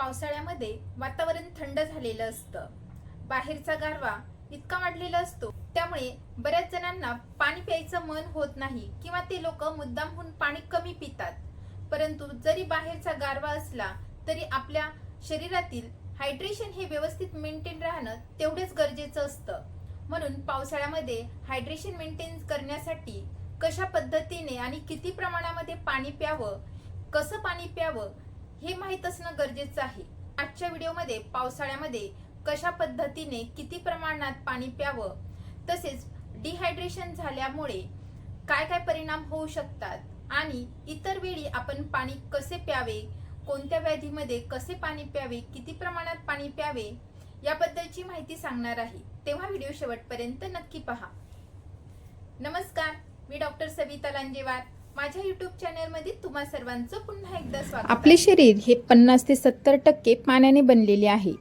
पावसाळ्यामध्ये वातावरण थंड झालेलं असतं. बाहेरचा गारवा इतका वाढलेला असतो. त्यामुळे बऱ्याच जणांना पाणी प्यायचं मन होत नाही किंवा ते लोक मुद्दामहून पाणी कमी पितात. परंतु जरी बाहेरचा गारवा असला तरी आपल्या शरीरातील हायड्रेशन हे व्यवस्थित मेंटेन राहणं तेवढेच गरजेचं असतं. म्हणून पावसाळ्यामध्ये हायड्रेशन मेंटेन करण्यासाठी कशा पद्धतीने आणि किती प्रमाणामध्ये पाणी प्यावं कसं पाणी प्यावं हे माहीत असणं गरजेचं आहे. आजच्या व्हिडिओमध्ये पावसाळ्यामध्ये कशा पद्धतीने किती प्रमाणात पाणी प्यावं तसेच डिहायड्रेशन झाल्यामुळे काय काय परिणाम होऊ शकतात आणि इतर वेळी आपण पाणी कसे प्यावे कोणत्या व्याधीमध्ये कसे पाणी प्यावे किती प्रमाणात पाणी प्यावे याबद्दलची माहिती सांगणार आहे. तेव्हा व्हिडिओ शेवटपर्यंत नक्की पहा. नमस्कार मी डॉक्टर सविता लांजेवार. माझ्या युट्यूब चॅनलमध्ये तुम्हा सर्वांचं पुन्हा एकदा स्वागत आपले. शरीर हे पन्नास ते सत्तर टक्के पाण्याने बनलेले आहे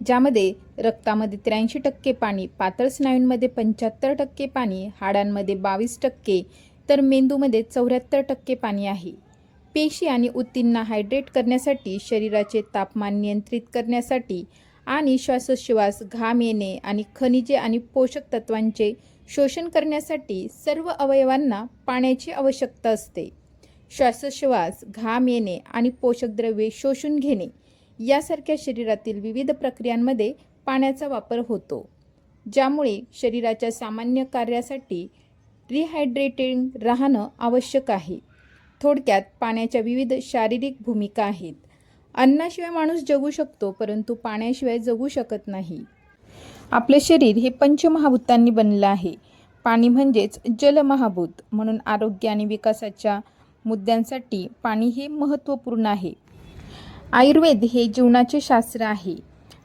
ज्यामध्ये रक्तामध्ये त्र्याऐंशी टक्के पाणी पातळ स्नायूंमध्ये पंच्याहत्तर टक्के पाणी हाडांमध्ये बावीस टक्के तर मेंदूमध्ये चौऱ्याहत्तर टक्के पाणी आहे पेशी आणि ऊतींना हायड्रेट करण्यासाठी शरीराचे तापमान नियंत्रित करण्यासाठी आणि श्वासोच्छ्वास घाम येणे आणि खनिजे आणि पोषक तत्वांचे शोषण करण्यासाठी सर्व अवयवांना पाण्याची आवश्यकता असते. श्वासोच्छ्वास घाम येणे आणि पोषक द्रव्ये शोषून घेणे यासारख्या शरीरातील विविध प्रक्रियांमध्ये पाण्याचा वापर होतो ज्यामुळे शरीराच्या सामान्य कार्यासाठी रिहायड्रेटिंग राहणं आवश्यक आहे. थोडक्यात पाण्याच्या विविध शारीरिक भूमिका आहेत. अन्नाशिवाय माणूस जगू शकतो परंतु पाण्याशिवाय जगू शकत नाही. आपले शरीर हे पंचमहाभूतांनी बनलं आहे. पाणी म्हणजेच जलमहाभूत. म्हणून आरोग्य आणि विकासाच्या मुद्द्यांसाठी पाणी हे महत्त्वपूर्ण आहे. आयुर्वेद हे जीवनाचे शास्त्र आहे.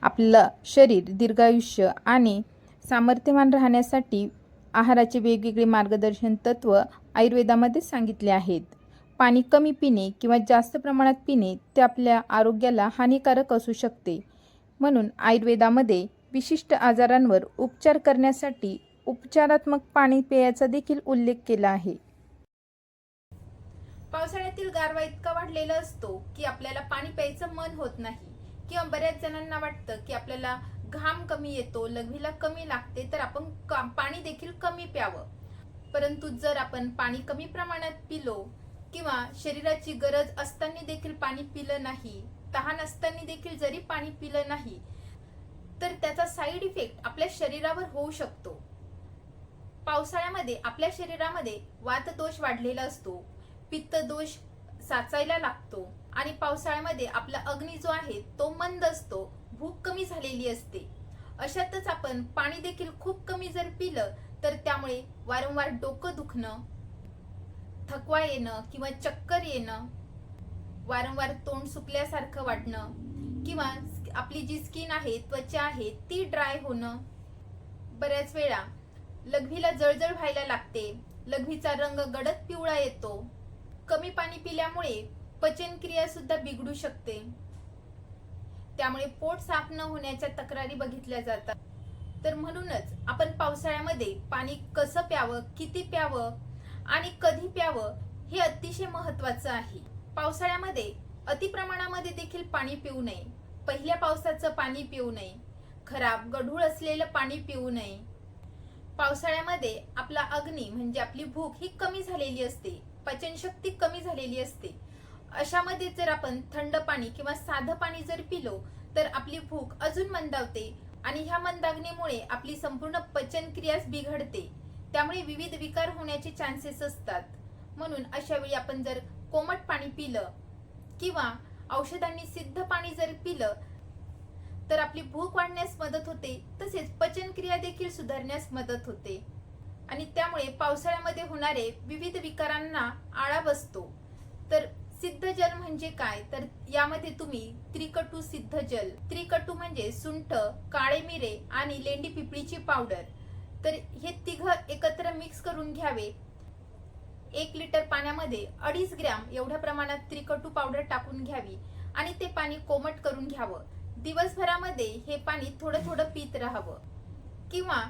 आपलं शरीर दीर्घायुष्य आणि सामर्थ्यवान राहण्यासाठी आहाराचे वेगवेगळे मार्गदर्शन तत्त्व आयुर्वेदामध्ये सांगितले आहेत. पाणी कमी पिणे किंवा जास्त प्रमाणात पिणे ते आपल्या आरोग्याला हानिकारक असू शकते. म्हणून आयुर्वेदामध्ये विशिष्ट आजारांवर उपचार करण्यासाठी उपचारात्मक पाणी पेयाचा देखील उल्लेख केला आहे. पावसाळ्यातील गारवा इतका वाढलेला असतो की आपल्याला पाणी प्यायचं मन होत नाही. किंवा बऱ्याच जणांना वाटतं की आपल्याला घाम कमी येतो लघवीला कमी लागते तर आपण का- पाणी देखील कमी प्यावं. परंतु जर आपण पाणी कमी प्रमाणात पिलो किंवा शरीराची गरज असताना देखील पाणी पिलं नाही तहान असताना देखील जरी पाणी पिलं नाही तर त्याचा साईड इफेक्ट आपल्या शरीरावर होऊ शकतो. पावसाळ्यामध्ये आपल्या शरीरामध्ये वातदोष वाढलेला असतो. पित्त दोष साचायला लागतो आणि पावसाळ्यामध्ये आपला अग्नी जो आहे तो मंद असतो. भूक कमी झालेली असते. अशातच आपण पाणी देखील खूप कमी जर पिलं तर त्यामुळे वारंवार डोकं दुखणं थकवा येणं किंवा चक्कर येणं वारंवार तोंड सुकल्यासारखं वाटणं किंवा आपली जी स्किन आहे त्वचा आहे ती ड्राय होणं. बऱ्याच वेळा लघवीला जळजळ व्हायला लागते. लघवीचा रंग गडद पिवळा येतो. कमी पाणी पिल्यामुळे पचनक्रिया सुद्धा बिघडू शकते. त्यामुळे पोट साफ न होण्याच्या तक्रारी बघितल्या जातात. तर म्हणूनच आपण पावसाळ्यामध्ये पाणी कसं प्यावं किती प्यावं आणि कधी प्यावं हे अतिशय महत्वाचं आहे. पावसाळ्यामध्ये अतिप्रमाणामध्ये देखील पाणी पिऊ नये. पहिल्या पावसाचं पाणी पिऊ नये. खराब गढूळ असलेलं पाणी पिऊ नये. पावसाळ्यामध्ये आपला अग्नी म्हणजे आपली भूक ही कमी झालेली असते. पचनशक्ती कमी झालेली असते. अशामध्ये जर आपण थंड पाणी किंवा साधं पाणी जर पिलो तर आपली भूक अजून मंदावते आणि ह्या मंदाग्नीमुळे आपली संपूर्ण पचनक्रियाच बिघडते. त्यामुळे विविध विकार होण्याचे चान्सेस असतात. म्हणून अशा वेळी आपण जर कोमट पाणी पिलं किंवा औषधांनी सिद्ध पाणी जर पिलं तर आपली भूक वाढण्यास मदत होते तसेच पचनक्रिया देखील सुधारण्यास मदत होते. आणि त्यामुळे पावसाळ्यामध्ये होणारे विविध विकारांना आळा बसतो. तर सिद्ध जल म्हणजे काय? तर यामध्ये तुम्ही त्रिकटू सिद्ध जल त्रिकटू म्हणजे सुंठ काळे मिरे आणि लेंडी पिपळीची पावडर. तर हे तिघ एकत्र मिक्स करून घ्यावे. एक लिटर पाण्यामध्ये अडीच ग्रॅम एवढ्या प्रमाणात त्रिकटू पावडर टाकून घ्यावी आणि ते पाणी कोमट करून घ्यावं. दिवसभरामध्ये हे पाणी थोडं थोडं पित राहावं. किंवा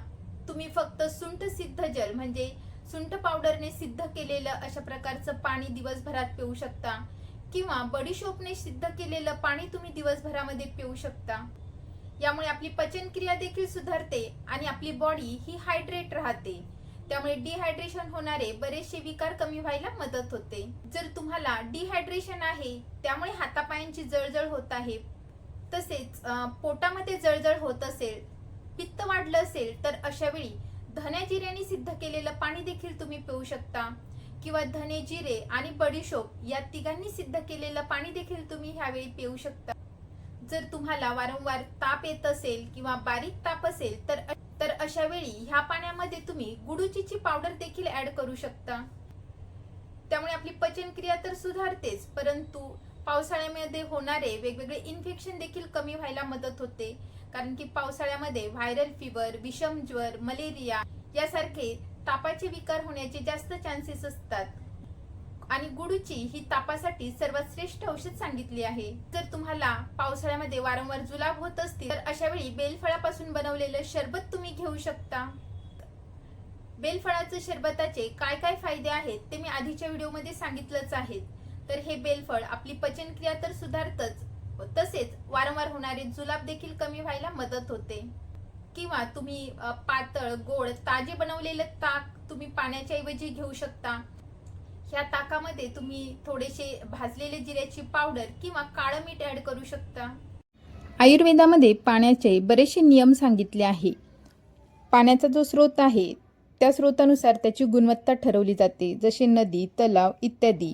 तुम्ही फक्त सुंठ सिद्ध जल म्हणजे सुंठ पावडरने सिद्ध केलेलं अशा प्रकारचं पाणी दिवसभरात पिऊ शकता. किंवा बडीशोपने सिद्ध केलेलं पाणी तुम्ही दिवसभरामध्ये पिऊ शकता. यामुळे आपली पचनक्रिया देखील सुधारते आणि आपली बॉडी ही हायड्रेट राहते. त्यामुळे डिहायड्रेशन होणारे बरेचसे विकार कमी व्हायला मदत होते. जर तुम्हाला डिहायड्रेशन आहे त्यामुळे हातापायांची जळजळ होत आहे तसेच पोटामध्ये जळजळ होत असेल पित्त वाढलं असेल तर अशा वेळी धन्या जिऱ्याने सिद्ध केलेलं पाणी देखील तुम्ही पिऊ शकता. किंवा धने जिरे आणि बडीशोप या तिघांनी सिद्ध केलेलं पाणी देखील तुम्ही ह्यावेळी पिऊ शकता. जर तुम्हाला वारंवार ताप येत असेल किंवा बारीक ताप असेल तर तर अशा वेळी ह्या पाण्यामध्ये तुम्ही गुडुचीची पावडर देखील ऍड करू शकता. त्यामुळे आपली पचनक्रिया तर सुधारतेच परंतु पावसाळ्यामध्ये होणारे वेगवेगळे इन्फेक्शन देखील कमी व्हायला मदत होते. कारण की पावसाळ्यामध्ये व्हायरल फिवर विषम ज्वर मलेरिया यासारखे तापाचे विकार होण्याचे जास्त चान्सेस असतात. आणि गुडूची ही तापासाठी सर्वात श्रेष्ठ औषध सांगितली आहे. जर तुम्हाला पावसाळ्यामध्ये वारंवार जुलाब होत असतील तर अशा वेळी बेलफळापासून बनवलेलं शरबत तुम्ही घेऊ शकता. बेलफळाचं शरबताचे काय काय फायदे आहेत ते मी आधीच्या व्हिडिओमध्ये सांगितलंच आहे. तर हे बेलफळ आपली पचनक्रिया तर सुधारतच तसेच वारंवार होणारे जुलाब देखील कमी व्हायला मदत होते. किंवा तुम्ही पातळ गोड ताजे बनवलेलं ताक तुम्ही पाण्याच्या ऐवजी घेऊ शकता. ह्या ताकामध्ये तुम्ही थोडेसे भाजलेले जिऱ्याची पावडर किंवा काळं मीठ ॲड करू शकता. आयुर्वेदामध्ये पाण्याचे बरेचसे नियम सांगितले आहे. पाण्याचा जो स्रोत आहे त्या स्रोतानुसार त्याची गुणवत्ता ठरवली जाते जसे नदी तलाव इत्यादी.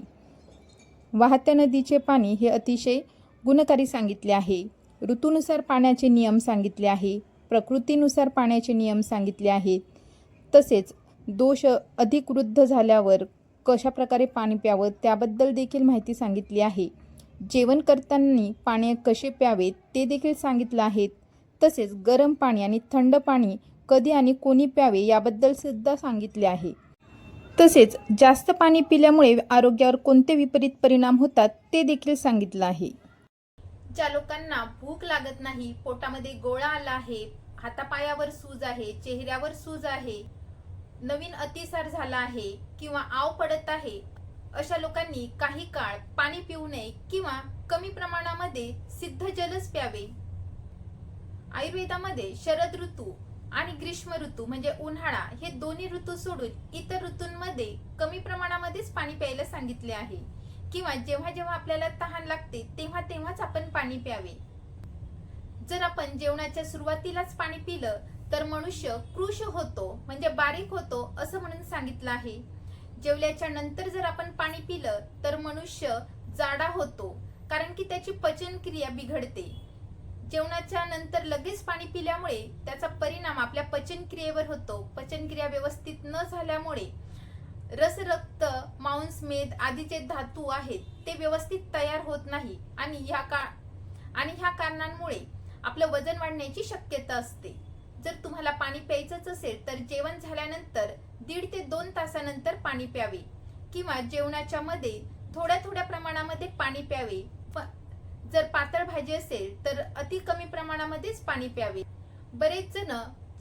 वाहत्या नदीचे पाणी हे अतिशय गुणकारी सांगितले आहे. ऋतूनुसार पाण्याचे नियम सांगितले आहे प्रकृतीनुसार पाण्याचे नियम सांगितले आहेत. तसेच दोष अधिक वृद्ध झाल्यावर कशा प्रकारे पाणी प्यावं त्याबद्दल देखील माहिती सांगितली आहे. जेवण करताना पाणी कसे प्यावे ते देखील सांगितलं आहे. तसेच गरम पाणी आणि थंड पाणी कधी आणि कोणी प्यावे याबद्दल सुद्धा सांगितले आहे. तसेच जास्त पाणी पिल्यामुळे आरोग्यावर कोणते विपरीत परिणाम होतात ते देखील सांगितलं आहे. ज्या लोकांना भूक लागत नाही पोटामध्ये गोळा आला आहे हातापायावर सूज आहे चेहऱ्यावर सूज आहे नवीन अतिसार झाला आहे किंवा आव पडत आहे अशा लोकांनी काही काळ पाणी पिऊ नये किंवा कमी प्रमाणामध्ये सिद्ध जलच प्यावे. आयुर्वेदामध्ये शरद ऋतू आणि ग्रीष्म ऋतू म्हणजे उन्हाळा हे दोन्ही ऋतू सोडून इतर ऋतूंमध्ये कमी प्रमाणामध्येच पाणी प्यायला सांगितले आहे. किंवा जेव्हा जेव्हा आपल्याला तहान लागते तेव्हा तेव्हाच आपण पाणी प्यावे. जर आपण जेवणाच्या सुरुवातीलाच पाणी पिलं तर मनुष्य कृश होतो म्हणजे बारीक होतो असं म्हणून सांगितलं आहे. जेवल्याच्या नंतर जर आपण पाणी पिलं तर मनुष्य जाडा होतो कारण की त्याची पचनक्रिया बिघडते. जेवणाच्या नंतर लगेच पाणी पिल्यामुळे त्याचा परिणाम आपल्या पचनक्रियेवर होतो. पचनक्रिया व्यवस्थित न झाल्यामुळे रस रक्त मांस मेद आदीचे धातू आहेत ते व्यवस्थित तयार होत नाही. आणि ह्या का आणि ह्या कारणांमुळे आपलं वजन वाढण्याची शक्यता असते. जर तुम्हाला पाणी प्यायचंच असेल तर जेवण झाल्यानंतर दीड ते दोन तासानंतर पाणी प्यावे किंवा जेवणाच्या मध्ये थोड्या थोड्या प्रमाणामध्ये पाणी प्यावे. जर पातळ भाजी असेल तर अति कमी प्रमाणामध्येच पाणी प्यावे. बरेच जण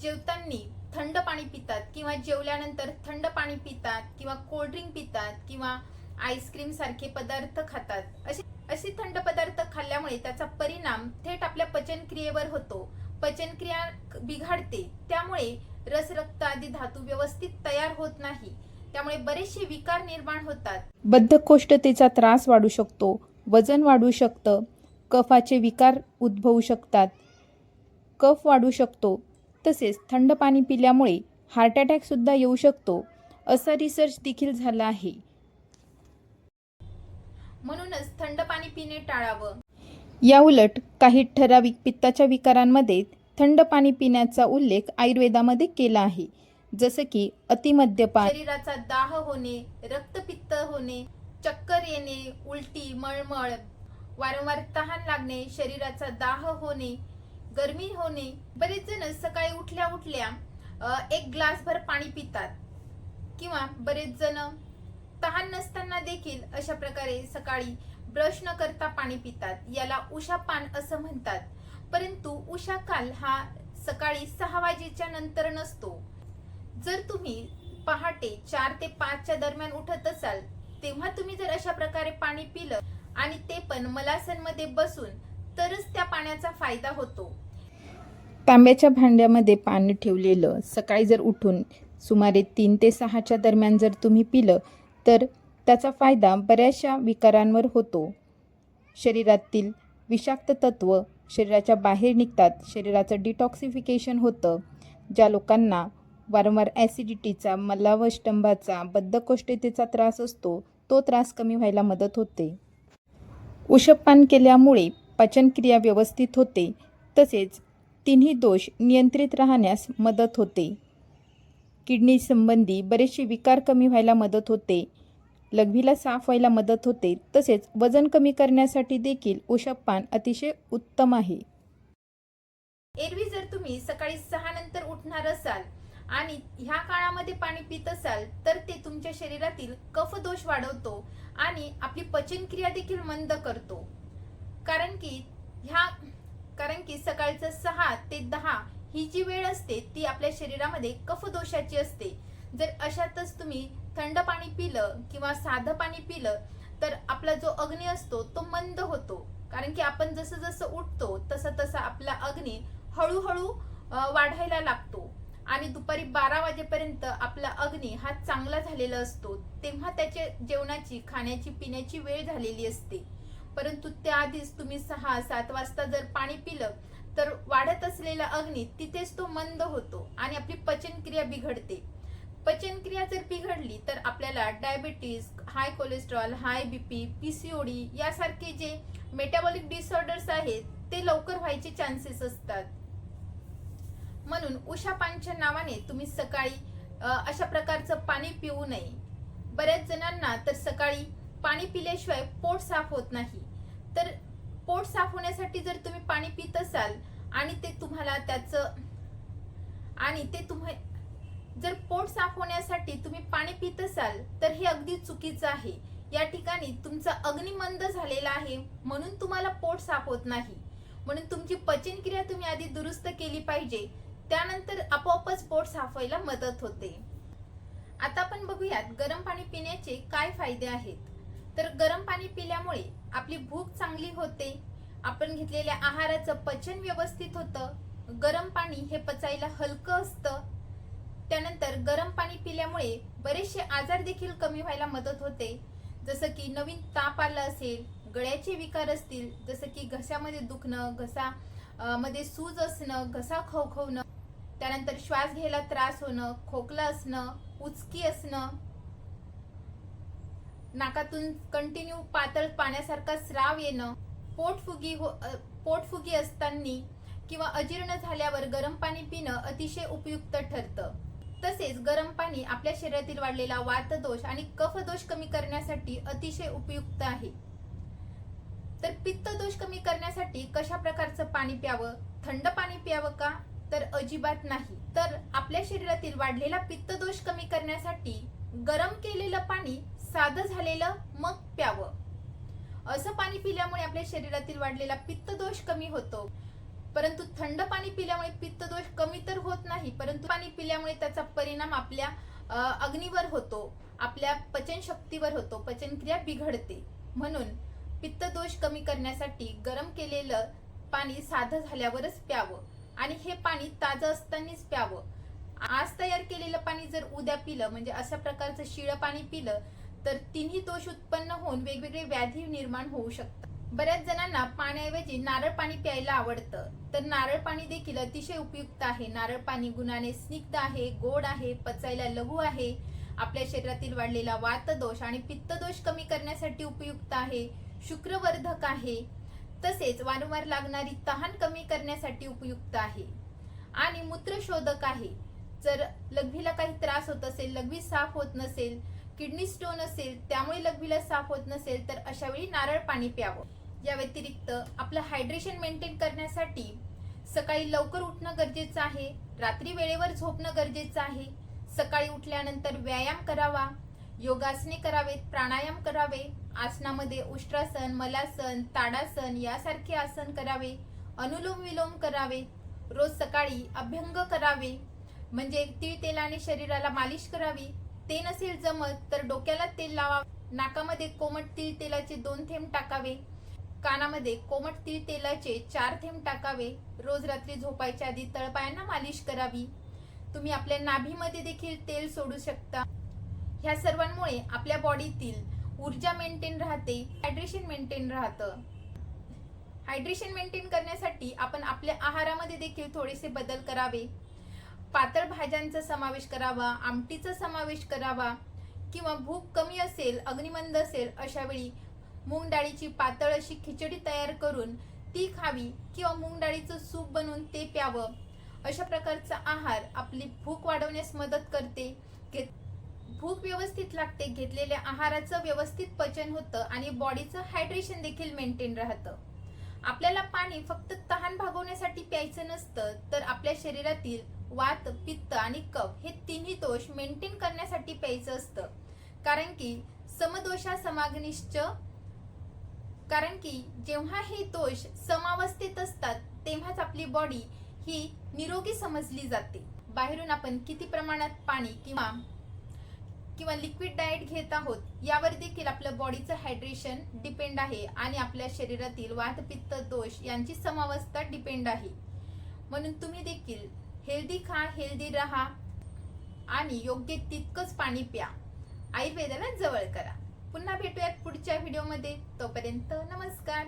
जेवताना थंड पाणी पितात किंवा जेवल्यानंतर थंड पाणी पितात किंवा कोल्ड्रिंक पितात किंवा आईस्क्रीम सारखे पदार्थ खातात. असे असे थंड पदार्थ खाल्ल्यामुळे त्याचा परिणाम थेट आपल्या पचनक्रियेवर होतो. पचनक्रिया बिघाडते. त्यामुळे रस रक्त आदी धातू व्यवस्थित तयार होत नाही. त्यामुळे बरेचसे विकार निर्माण होतात. बद्धकोष्ठतेचा त्रास वाढू शकतो वजन वाढू शकतं कफाचे विकार उद्भवू शकतात. कफ वाढू शकतो तसेच थंड पाणी पिल्यामुळे हार्ट अटॅकसुद्धा येऊ शकतो असा रिसर्च देखील झाला आहे. म्हणूनच थंड पाणी पिणे टाळावं. याउलट काही ठराविक पित्ताच्या विकारांमध्ये थंड पाणी पिण्याचा उल्लेख आयुर्वेदामध्ये केला आहे. जसं की अतिमद्यपान शरीराचा दाह होणे रक्तपित्त होणे चक्कर येणे उलटी मळमळ वारंवार तहान लागणे शरीराचा दाह होणे गरमी होणे. बरेच जण सकाळी उठल्या उठल्या एक ग्लासभर पाणी पितात. किंवा बरेच जण तहान नसताना देखील अशा प्रकारे सकाळी ब्रश न करता पाणी पितात. याला उषा पान असं म्हणतात. परंतु उषा काल हा सकाळी सहा वाजेच्या नंतर नसतो. जर तुम्ही पहाटे चार ते पाचच्या दरम्यान उठत असाल तेव्हा तुम्ही जर अशा प्रकारे पाणी पिलं आणि ते पण मलासनमध्ये बसून तरच त्या पाण्याचा फायदा होतो. तांब्याच्या भांड्यामध्ये पाणी ठेवलेलं सकाळी जर उठून सुमारे तीन ते सहाच्या दरम्यान जर तुम्ही पिलं तर त्याचा फायदा बऱ्याचशा विकारांवर होतो. शरीरातील विषाक्त तत्व शरीराच्या बाहेर निघतात. शरीराचं डिटॉक्सिफिकेशन होतं. ज्या लोकांना वारंवार ॲसिडिटीचा मलावष्टंभाचा बद्धकोष्ठतेचा त्रास असतो तो त्रास कमी व्हायला मदत होते. उषपान केल्यामुळे पचनक्रिया व्यवस्थित होते. तसेच तिन्ही दोष नियंत्रित राहण्यास मदत होते. किडनी संबंधी बरेचसे विकार कमी व्हायला मदत होते. लघवीला साफ व्हायला मदत होते. तसेच वजन कमी करण्यासाठी देखील उषपान अतिशय उत्तम आहे. एरवी जर तुम्ही सकाळी सहा नंतर उठणार असाल आणि ह्या काळामध्ये पाणी पित असाल तर ते तुमच्या शरीरातील कफ दोष वाढवतो आणि आपली पचनक्रिया देखील मंद करतो. कारण की ह्या कारण की सकाळचं सहा ते दहा ही जी वेळ असते ती आपल्या शरीरामध्ये कफ दोषाची असते. जर अशातच तुम्ही थंड पाणी पिलं किंवा साधं पाणी पिलं तर आपला जो अग्नी असतो तो मंद होतो. कारण की आपण जसं जसं उठतो तसं तसं आपला अग्नी हळूहळू वाढायला लागतो. आणि दुपारी बारा वाजेपर्यंत आपला अग्नी हा चांगला झालेला असतो. तेव्हा त्याच्या जेवणाची खाण्याची पिण्याची वेळ झालेली असते. परंतु त्याआधीच तुम्ही सहा सात वाजता जर पाणी पिलं तर वाढत असलेला अग्नी तिथेच तो मंद होतो आणि आपली पचनक्रिया बिघडते. पचनक्रिया जर बिघडली तर आपल्याला diabetes high cholesterol high BP PCOD यासारखे जे मेटाबॉलिक डिसऑर्डर्स आहेत ते लवकर व्हायचे चान्सेस असतात. म्हणून उषा पानच्या नावाने तुम्ही सकाळी अशा प्रकारचं पाणी पिऊ नये. बऱ्याच जणांना तर सकाळी पाणी पिल्याशिवाय पोट साफ होत नाही. तर पोट साफ होण्यासाठी जर तुम्ही पाणी पित असाल आणि ते तुम्हाला त्याचं आणि ते तुम्हा जर पोट साफ होण्यासाठी तुम्ही पाणी पित असाल तर हे अगदी चुकीचं आहे. या ठिकाणी तुमचा अग्निमंद झालेला आहे म्हणून तुम्हाला पोट साफ होत नाही. म्हणून तुमची पचनक्रिया तुम्ही आधी दुरुस्त केली पाहिजे. त्यानंतर आपोआपच पोट साफ व्हायला मदत होते. आता आपण बघूयात गरम पाणी पिण्याचे काय फायदे आहेत. तर गरम पाणी पिल्यामुळे आपली भूक चांगली होते. आपण घेतलेल्या आहाराचं पचन व्यवस्थित होतं. गरम पाणी हे पचायला हलकं असतं. त्यानंतर गरम पाणी पिल्यामुळे बरेचसे आजार देखील कमी व्हायला मदत होते. जसं की नवीन ताप आला असेल गळ्याचे विकार असतील जसं की घशामध्ये दुखणं घसा मध्ये सूज असणं घसा खवखवणं त्यानंतर श्वास घ्यायला त्रास होणं खोकला असणं उचकी असणं नाकातून कंटिन्यू पातळ पाण्यासारखा स्राव येणं पोटफुगी हो पोटफुगी असताना किंवा अजीर्ण झाल्यावर गरम पाणी पिणं अतिशय उपयुक्त ठरतं. तसेच गरम पाणी आपल्या शरीरातील वाढलेला वातदोष आणि कफदोष कमी करण्यासाठी अतिशय उपयुक्त आहे. तर पित्त दोष कमी करण्यासाठी कशा प्रकारचं पाणी प्यावं? थंड पाणी प्यावं का? तर अजिबात नाही. तर आपल्या शरीरातील वाढलेला पित्त दोष कमी करण्यासाठी गरम केलेलं पाणी साधं झालेलं मग प्यावं. असं पाणी पिल्यामुळे आपल्या शरीरातील वाढलेला पित्त दोष कमी होतो. परंतु थंड पाणी पिल्यामुळे पित्त दोष कमी तर होत नाही परंतु पाणी पिल्यामुळे त्याचा परिणाम आपल्या अग्नीवर होतो आपल्या पचन शक्तीवर होतो पचनक्रिया बिघडते. म्हणून पित्त दोष कमी करण्यासाठी गरम केलेलं पाणी साधं झाल्यावरच प्यावं आणि हे पाणी ताजं असतानाच प्यावं. आज तयार केलेलं पाणी जर उद्या पिलं म्हणजे अशा प्रकारचं शिळं पाणी पिलं तर तिन्ही दोष उत्पन्न होऊन वेगवेगळे व्याधी निर्माण होऊ शकतात. बऱ्याच जणांना पाण्याऐवजी नारळ पाणी प्यायला आवडतं. तर नारळ पाणी देखील अतिशय उपयुक्त आहे. नारळ पाणी गुणाने स्निग्ध आहे गोड आहे पचायला लघु आहे. आपल्या शरीरातील वाढलेला वातदोष आणि पित्तदोष कमी करण्यासाठी उपयुक्त आहे. शुक्रवर्धक आहे. तसेच वारंवार लागणारी तहान कमी करण्यासाठी उपयुक्त आहे. आणि मूत्रशोधक आहे. जर लघवीला काही त्रास होत असेल लघवी साफ होत नसेल किडनी स्टोन असेल त्यामुळे लघवीला साफ होत नसेल तर अशा वेळी नारळ पाणी प्यावं. या व्यतिरिक्त आपलं हायड्रेशन मेंटेन करण्यासाठी सकाळी लवकर उठणं गरजेचं आहे रात्री वेळेवर झोपणं गरजेचं आहे सकाळी उठल्यानंतर व्यायाम करावा योगासने करावेत प्राणायाम करावे आसनामध्ये उष्ट्रासन मलासन ताडासन यासारखे आसन करावे अनुलोम विलोम करावे रोज सकाळी अभ्यंग करावे म्हणजे तीळ तेलाने शरीराला मालिश करावी ते नसेल जमत तर डोक्याला तेल लावा नाकामध्ये कोमट तीळ तेलाचे दोन थेंब टाकावे कानामध्ये कोमट तीळ तेलाचे चार थेंब टाकावे. रोज रात्री झोपायच्या आधी तळपायांना मालिश करावी. तुम्ही आपल्या नाभीमध्ये देखील तेल सोडू शकता. ह्या सर्वांमुळे आपल्या बॉडीतील ऊर्जा मेंटेन राहते हायड्रेशन मेंटेन राहतं. हायड्रेशन मेंटेन करण्यासाठी आपण आपल्या आहारामध्ये देखील थोडेसे बदल करावे. पातळ भाज्यांचा समावेश करावा आमटीचा समावेश करावा किंवा भूक कमी असेल अग्निमंद असेल अशा वेळी मूग डाळीची पातळ अशी खिचडी तयार करून ती खावी किंवा मूग डाळीचं सूप बनवून ते प्यावं. अशा प्रकारचा आहार आपली भूक वाढवण्यास मदत करते. घे- भूक व्यवस्थित लागते. घेतलेल्या आहाराचं व्यवस्थित पचन होतं आणि बॉडीचं हायड्रेशन देखील मेंटेन राहतं. आपल्याला पाणी फक्त तहान भागवण्यासाठी प्यायचं नसतं तर आपल्या शरीरातील वात पित्त आणि कफ हे तिन्ही दोष मेंटेन करण्यासाठी प्यायचं असतं. कारण की समदोषा समाग्निश्च कारण की जेव्हा हे दोष समावस्थेत असतात तेव्हाच आपली बॉडी ही निरोगी समजली जाते. बाहेरून आपण किती प्रमाणात पाणी किंवा किंवा लिक्विड डाएट घेत आहोत यावर देखील आपलं बॉडीचं हायड्रेशन डिपेंड आहे आणि आपल्या शरीरातील वातपित्त दोष यांची समावस्था डिपेंड आहे. म्हणून तुम्ही देखील हेल्दी खा हेल्दी राहा आणि योग्य तितकंच पाणी प्या. आयुर्वेदाला जवळ करा. पुन्हा भेटूयात पुढच्या व्हिडिओमध्ये तोपर्यंत नमस्कार.